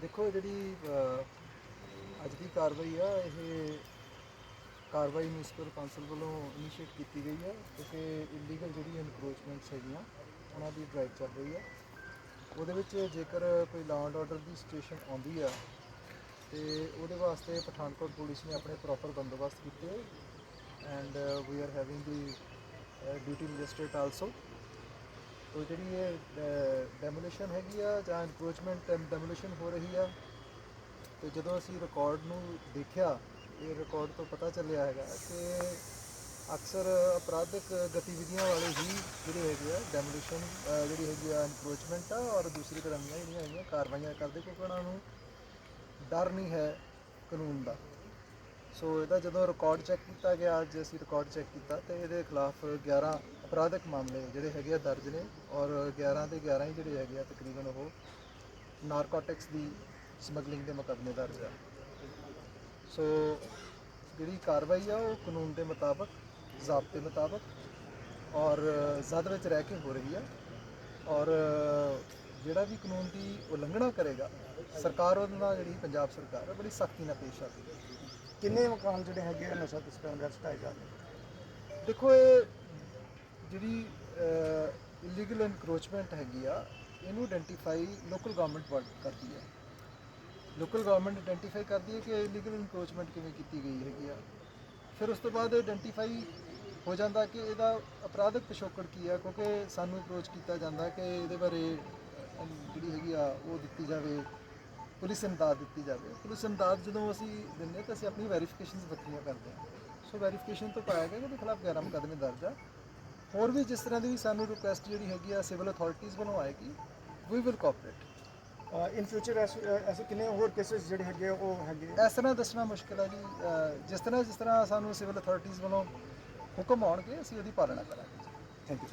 ਦੇਖੋ ਜਿਹੜੀ ਅ, ਅੱਜ ਦੀ ਕਾਰਵਾਈ ਆ ਇਹ ਕਾਰਵਾਈ ਮਿਊਨਿਸਪਲ ਕੌਂਸਲ ਵੱਲੋਂ ਇਨੀਸ਼ੀਏਟ ਕੀਤੀ ਗਈ ਹੈ ਕਿਉਂਕਿ ਇਲੀਗਲ ਜਿਹੜੀ ਇਨਕਰੋਚਮੈਂਟਸ ਹੈਗੀਆਂ ਉਹਨਾਂ ਦੀ ਡਰਾਈਵ ਚੱਲ ਰਹੀ ਆ। ਉਹਦੇ ਵਿੱਚ ਜੇਕਰ ਕੋਈ ਲਾਅ ਐਂਡ ਆਰਡਰ ਦੀ ਸਿਚੁਏਸ਼ਨ ਆਉਂਦੀ ਆ ਤੇ ਉਹਦੇ ਵਾਸਤੇ ਪਠਾਨਕੋਟ ਪੁਲਿਸ ਨੇ ਆਪਣੇ ਪ੍ਰੋਪਰ ਬੰਦੋਬਸਤ ਕੀਤੇ and we are having the duty magistrate also ਤੋ ਜਿਹੜੀ ਇਹ ਡੈਮੋਲੀਸ਼ਨ ਹੈਗੀ ਆ ਜਾਂ ਐਨਕਰੋਚਮੈਂਟ ਡੈਮੋਲੀਸ਼ਨ ਹੋ ਰਹੀ ਆ, ਤੇ ਜਦੋਂ ਅਸੀਂ ਰਿਕਾਰਡ ਨੂੰ ਦੇਖਿਆ, ਇਹ ਰਿਕਾਰਡ ਤੋਂ ਪਤਾ ਚੱਲਿਆ ਹੈਗਾ ਕਿ ਅਕਸਰ ਅਪਰਾਧਿਕ ਗਤੀਵਿਧੀਆਂ ਵਾਲੇ ਹੀ ਜਿਹੜੇ ਹੈਗੇ ਆ ਡੈਮੋਲੀਸ਼ਨ ਜਿਹੜੀ ਹੈਗੀ ਆ ਇਨਕਰੋਚਮੈਂਟ ਆ ਔਰ ਦੂਸਰੀ ਤਰ੍ਹਾਂ ਦੀਆਂ ਜਿਹੜੀਆਂ ਹੈਗੀਆਂ ਕਾਰਵਾਈਆਂ ਕਰਦੇ ਕਿਉਂਕਿ ਉਹਨਾਂ ਨੂੰ ਡਰ ਨਹੀਂ ਹੈ ਕਾਨੂੰਨ ਦਾ। ਸੋ ਇਹਦਾ ਜਦੋਂ ਰਿਕਾਰਡ ਚੈੱਕ ਕੀਤਾ ਗਿਆ, ਅੱਜ ਅਸੀਂ ਰਿਕਾਰਡ ਚੈੱਕ ਕੀਤਾ ਤੇ ਇਹਦੇ ਖਿਲਾਫ 11 ਅਪਰਾਧਿਕ ਮਾਮਲੇ ਜਿਹੜੇ ਹੈਗੇ ਆ ਦਰਜ ਨੇ ਔਰ 11 ਦੇ 11 ਹੀ ਜਿਹੜੇ ਹੈਗੇ ਆ ਤਕਰੀਬਨ ਉਹ ਨਾਰਕੋਟਿਕਸ ਦੀ ਸਮਗਲਿੰਗ ਦੇ ਮੁਕੱਦਮੇ ਦਰਜ ਆ। ਸੋ ਜਿਹੜੀ ਕਾਰਵਾਈ ਆ ਉਹ ਕਾਨੂੰਨ ਦੇ ਮੁਤਾਬਕ, ਜ਼ਾਬਤੇ ਮੁਤਾਬਕ ਔਰ ਜ਼ਦ ਵਿੱਚ ਰਹਿ ਕੇ ਹੋ ਰਹੀ ਆ ਔਰ ਜਿਹੜਾ ਵੀ ਕਾਨੂੰਨ ਦੀ ਉਲੰਘਣਾ ਕਰੇਗਾ, ਸਰਕਾਰ ਉਹਦੇ ਨਾਲ ਜਿਹੜੀ ਪੰਜਾਬ ਸਰਕਾਰ ਹੈ ਬੜੀ ਸਖਤੀ ਨਾਲ ਪੇਸ਼ ਆਵੇਗੀ ਕਿੰਨੇ ਮਕਾਨ ਜਿਹੜੇ ਹੈਗੇ ਆ ਨਸ਼ਾ ਤਸਕਰਾਂ ਦੇ ਸਟਾਈ ਜਾਂਦੇ ਦੇਖੋ, ਇਹ ਜਿਹੜੀ ਇਲੀਗਲ ਇਨਕਰੋਚਮੈਂਟ ਹੈਗੀ ਆ, ਇਹਨੂੰ ਆਇਡੈਂਟੀਫਾਈ ਲੋਕਲ ਗਵਰਨਮੈਂਟ ਵਰਕ ਕਰਦੀ ਹੈ ਲੋਕਲ ਗਵਰਨਮੈਂਟ ਆਇਡੈਂਟੀਫਾਈ ਕਰਦੀ ਹੈ ਕਿ ਇਲੀਗਲ ਇਨਕਰੋਚਮੈਂਟ ਕਿਵੇਂ ਕੀਤੀ ਗਈ ਹੈਗੀ ਆ। ਫਿਰ ਉਸ ਤੋਂ ਬਾਅਦ ਆਇਡੈਂਟੀਫਾਈ ਹੋ ਜਾਂਦਾ ਕਿ ਇਹਦਾ ਅਪਰਾਧਿਕ ਪਿਛੋਕੜ ਕੀ ਆ, ਕਿਉਂਕਿ ਸਾਨੂੰ ਅਪਰੋਚ ਕੀਤਾ ਜਾਂਦਾ ਕਿ ਇਹਦੇ ਬਾਰੇ ਜਿਹੜੀ ਹੈਗੀ ਆ, ਉਹ ਦਿੱਤੀ ਜਾਵੇ। ਪੁਲਿਸ ਇਮਦਾਦ ਦਿੱਤੀ ਜਾਵੇ। ਪੁਲਿਸ ਇਮਦਾਦ ਜਦੋਂ ਅਸੀਂ ਦਿੰਦੇ ਤਾਂ ਅਸੀਂ ਆਪਣੀ ਵੈਰੀਫਿਕੇਸ਼ਨਸ ਵੱਖਰੀਆਂ ਕਰਦੇ ਹਾਂ। ਸੋ ਵੈਰੀਫਿਕੇਸ਼ਨ ਤੋਂ ਪਾਇਆ ਗਿਆ ਕਿ ਉਹਦੇ ਖਿਲਾਫ 11 ਮੁਕੱਦਮੇ ਦਰਜ ਆ। ਹੋਰ ਵੀ ਜਿਸ ਤਰ੍ਹਾਂ ਦੀ ਵੀ ਸਾਨੂੰ ਰਿਕੁਐਸਟ ਜਿਹੜੀ ਹੈਗੀ ਆ ਸਿਵਲ ਅਥਾਰਟੀਜ਼ ਵੱਲੋਂ ਆਏਗੀ we will cooperate in future ਐਸੇ ਕਿੰਨੇ ਹੋਰ ਕੇਸਸ ਜਿਹੜੇ ਹੈਗੇ ਆ, ਉਹ ਹੈਗੇ? ਇਸ ਤਰ੍ਹਾਂ ਦੱਸਣਾ ਮੁਸ਼ਕਿਲ ਹੈ ਜੀ। ਜਿਸ ਤਰ੍ਹਾਂ ਜਿਸ ਤਰ੍ਹਾਂ ਸਾਨੂੰ ਸਿਵਲ ਅਥਾਰਟੀਜ਼ ਵੱਲੋਂ ਹੁਕਮ ਆਉਣਗੇ ਅਸੀਂ ਉਹਦੀ ਪਾਲਣਾ ਕਰਾਂਗੇ। Thank you